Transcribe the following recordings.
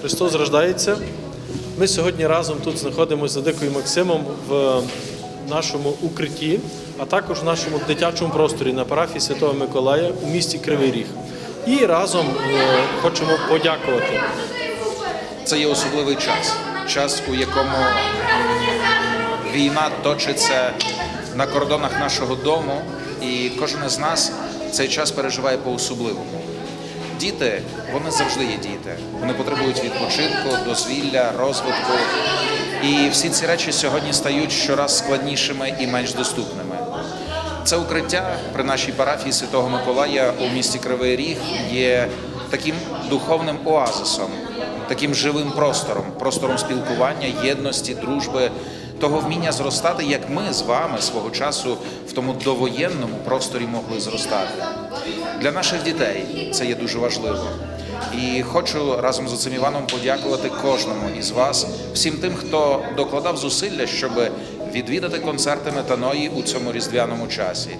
Христос рождається. Ми сьогодні разом тут знаходимося з Дикою Максимом в нашому укритті, а також в нашому дитячому просторі на парафії Святого Миколая у місті Кривий Ріг. І разом е, хочемо подякувати. Це є особливий час, час, у якому війна точиться на кордонах нашого дому, і кожен із нас цей час переживає по-особливому. Діти, вони завжди є діти. Вони потребують відпочинку, дозвілля, розвитку. І всі ці речі сьогодні стають щораз складнішими і менш доступними. Це укриття при нашій парафії Святого Миколая у місті Кривий Ріг є таким духовним оазисом, таким живим простором, простором спілкування, єдності, дружби, того вміння зростати, як ми з вами свого часу в тому довоєнному просторі могли зростати. Для наших дітей це є дуже важливо. І хочу разом з цим Іваном подякувати кожному із вас, всім тим, хто докладав зусилля, щоб відвідати концерти метаної у цьому різдвяному часі,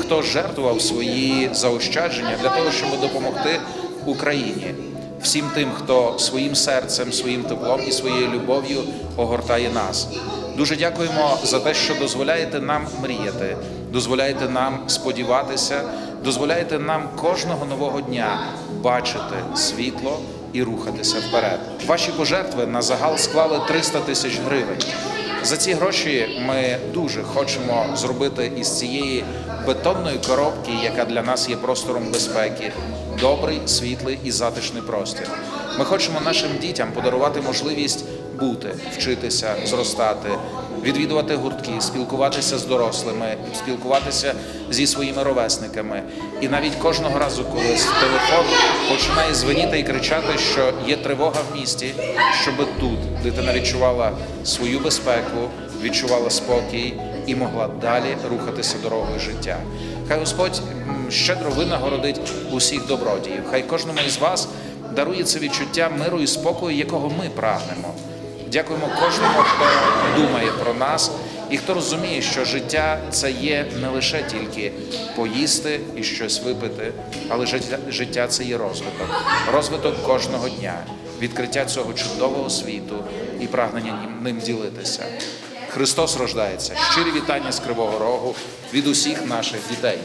хто жертвував свої заощадження для того, щоб допомогти Україні, всім тим, хто своїм серцем, своїм теплом і своєю любов'ю огортає нас. Дуже дякуємо за те, що дозволяєте нам мріяти, дозволяєте нам сподіватися, дозволяєте нам кожного нового дня бачити світло і рухатися вперед. Ваші пожертви на загал склали 300 тисяч гривень. За ці гроші ми дуже хочемо зробити із цієї бетонної коробки, яка для нас є простором безпеки, добрий, світлий і затишний простір. Ми хочемо нашим дітям подарувати можливість бути, вчитися, зростати, відвідувати гуртки, спілкуватися з дорослими, спілкуватися зі своїми ровесниками. І навіть кожного разу, коли телефон починає звеніти і кричати, що є тривога в місті, щоб тут дитина відчувала свою безпеку, відчувала спокій і могла далі рухатися дорогою життя. Хай Господь щедро винагородить усіх добродіїв. Хай кожному із вас дарує це відчуття миру і спокою, якого ми прагнемо. Дякуємо кожному, хто думає про нас і хто розуміє, що життя це є не лише тільки поїсти і щось випити, але життя, це є розвиток, розвиток кожного дня, відкриття цього чудового світу і прагнення ним ділитися. Христос рождається. Щирі вітання з Кривого Рогу від усіх наших дітей.